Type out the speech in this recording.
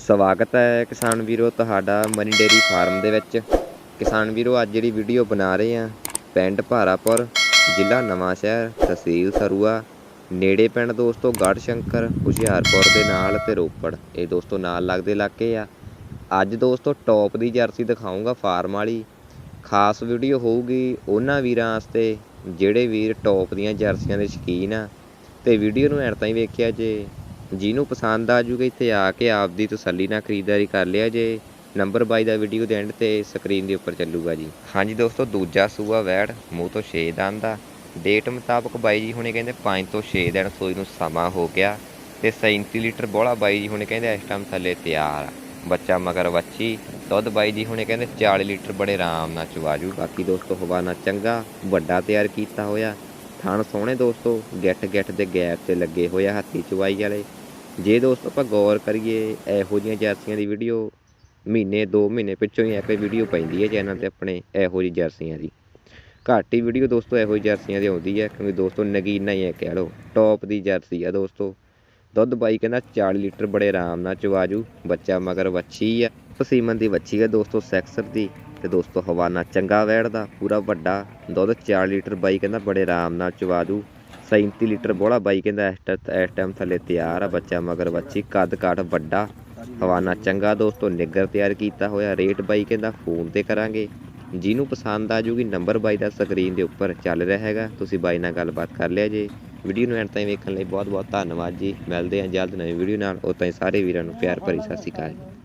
ਸਵਾਗਤ ਹੈ ਕਿਸਾਨ ਵੀਰੋ ਤੁਹਾਡਾ ਮਨੀ ਡੇਰੀ ਫਾਰਮ ਦੇ ਵਿੱਚ। ਕਿਸਾਨ ਵੀਰੋ, ਅੱਜ ਜਿਹੜੀ ਵੀਡੀਓ ਬਣਾ ਰਹੇ ਆ ਪਿੰਡ ਭਾਰਾਪੁਰ, ਜ਼ਿਲ੍ਹਾ ਨਵਾਂਸ਼ਹਿਰ ਤਹਿਸੀਲ ਸਰੂਆ, ਨੇੜੇ ਪਿੰਡ ਦੋਸਤੋ ਗੜ੍ਹ ਸ਼ੰਕਰ ਹੁਸ਼ਿਆਰਪੁਰ ਦੇ ਨਾਲ ਤੇ ਰੋਪੜ। ਇਹ ਦੋਸਤੋ ਨਾਲ ਲੱਗਦੇ ਇਲਾਕੇ ਆ। ਅੱਜ ਦੋਸਤੋ ਟੌਪ ਦੀ ਜਰਸੀ ਦਿਖਾਉਂਗਾ ਫਾਰਮ ਵਾਲੀ। ਖਾਸ ਵੀਡੀਓ ਹੋਊਗੀ ਉਹਨਾਂ ਵੀਰਾਂ ਵਾਸਤੇ ਜਿਹੜੇ ਵੀਰ ਟੌਪ ਦੀਆਂ ਜਰਸੀਆਂ ਦੇ ਸ਼ੌਕੀਨ ਆ। ਤੇ ਵੀਡੀਓ ਨੂੰ ਐਡ ਤਾਈਂ ਵੇਖਿਆ ਜੇ। ਜਿਹਨੂੰ ਪਸੰਦ ਆ ਜੂਗਾ, ਇੱਥੇ ਆ ਕੇ ਆਪਦੀ ਤਸੱਲੀ ਨਾਲ ਖਰੀਦਦਾਰੀ ਕਰ ਲਿਆ ਜੇ। ਨੰਬਰ 22 ਦਾ ਵੀਡੀਓ ਦੇ ਐਂਡ ਤੇ ਸਕਰੀਨ ਦੇ ਉੱਪਰ ਚੱਲੂਗਾ ਜੀ। ਹਾਂਜੀ ਦੋਸਤੋ, ਦੂਜਾ ਸੂਆ ਵੈੜ, ਮੂੰਹ ਤੋਂ 6 ਦੰਦ ਦਾ। ਡੇਟ ਮੁਤਾਬਕ ਬਾਈ ਜੀ ਹੁਣੇ ਕਹਿੰਦੇ 5 ਤੋਂ 6 ਦਿਨ ਸੂਈ ਨੂੰ ਸਮਾਂ ਹੋ ਗਿਆ ਤੇ 37 ਲੀਟਰ ਬੋਲਾ ਬਾਈ ਜੀ ਹੁਣੇ ਕਹਿੰਦੇ ਇਸ ਟਾਈਮ ਥੱਲੇ ਤਿਆਰ ਆ। ਬੱਚਾ ਮਗਰ ਵੱਛੀ, ਦੁੱਧ ਬਾਈ ਜੀ ਹੁਣੇ ਕਹਿੰਦੇ 40 ਲੀਟਰ ਬੜੇ ਆਰਾਮ ਨਾਲ ਚਵਾਜੂ ਬਾਕੀ ਦੋਸਤੋ ਹਵਾਨਾ ਚੰਗਾ, ਵੱਡਾ ਤਿਆਰ ਕੀਤਾ ਹੋਇਆ। ਥਣ ਸੋਹਣੇ ਦੋਸਤੋ ਗਿੱਟ ਗਿੱਟ ਦੇ ਗੈਪ ਤੇ ਲੱਗੇ ਹੋਏ ਆ ਹੱਥੀ ਚਵਾਈ ਵਾਲੇ। ਜੇ ਦੋਸਤੋ ਆਪਾਂ ਗੌਰ ਕਰੀਏ, ਇਹੋ ਜਿਹੀਆਂ ਜਰਸੀਆਂ ਦੀ ਵੀਡੀਓ ਮਹੀਨੇ 2 ਮਹੀਨੇ ਪਿੱਛੋਂ ਹੀ ਇੱਕ ਵੀਡੀਓ ਪੈਂਦੀ ਹੈ ਚੈਨਲ ਤੇ ਆਪਣੇ ਇਹੋ ਜਿਹੀ ਜਰਸੀਆਂ ਦੀ। ਘੱਟ ਹੀ ਵੀਡੀਓ ਦੋਸਤੋ ਇਹੋ ਜਿਹੀ ਜਰਸੀਆਂ ਦੀ ਆਉਂਦੀ ਹੈ, ਕਿਉਂਕਿ ਦੋਸਤੋ ਨਗੀਨਾ ਹੀ ਹੈ, ਕਹਿ ਲਓ। ਟੌਪ ਦੀ ਜਰਸੀ ਆ ਦੋਸਤੋ। ਦੁੱਧ ਬਾਈ ਕਹਿੰਦਾ 40 ਲੀਟਰ ਬੜੇ ਆਰਾਮ ਨਾਲ ਚਵਾਜੂ ਬੱਚਾ ਮਗਰ ਵੱਛੀ ਆ। ਪਸੀਮਨ ਦੀ ਵੱਛੀ ਆ ਦੋਸਤੋ ਸੈਕਸਰ ਦੀ। ਤੇ ਦੋਸਤੋ ਹਵਾਨਾ ਚੰਗਾ ਵੈੜਦਾ, ਪੂਰਾ ਵੱਡਾ। ਦੁੱਧ 40 ਲੀਟਰ ਬਾਈ ਕਹਿੰਦਾ ਬੜੇ ਆਰਾਮ ਨਾਲ ਚਵਾਜੂ 37 ਲੀਟਰ ਬੋਲਾ ਬਾਈ ਕਹਿੰਦਾ ਇਸ ਟ- ਇਸ ਟਾਈਮ ਥੱਲੇ ਤਿਆਰ ਆ ਬੱਚਾ, ਮਗਰ ਬੱਚੀ ਕੱਦ ਕਾਠ ਵੱਡਾ। ਹਵਾਨਾ ਚੰਗਾ ਦੋਸਤੋ, ਨਿੱਗਰ ਤਿਆਰ ਕੀਤਾ ਹੋਇਆ, ਰੇਟ ਬਾਈ ਕਹਿੰਦਾ ਫੋਨ ਤੇ ਕਰਾਂਗੇ। ਜਿਹਨੂੰ ਪਸੰਦ ਆ ਜੂਗੀ, ਨੰਬਰ ਬਾਈ ਦਾ ਸਕਰੀਨ ਦੇ ਉੱਪਰ ਚੱਲ ਰਿਹਾ ਹੈਗਾ। ਤੁਸੀਂ ਬਾਈ ਨਾਲ ਗੱਲਬਾਤ ਕਰ ਲਿਆ ਜੇ। ਵੀਡੀਓ ਨੂੰ ਐਂਡ ਤਾਈਂ ਵੇਖਣ ਲਈ ਬਹੁਤ ਬਹੁਤ ਧੰਨਵਾਦ ਜੀ। ਮਿਲਦੇ ਹਾਂ ਜਲਦ ਨਵੀਂ ਵੀਡੀਓ ਨਾਲ। ਉਦੋਂ ਹੀ ਸਾਰੇ ਵੀਰਾਂ ਨੂੰ ਪਿਆਰ ਭਰੀ ਸਤਿ ਸ਼੍ਰੀ ਅਕਾਲ।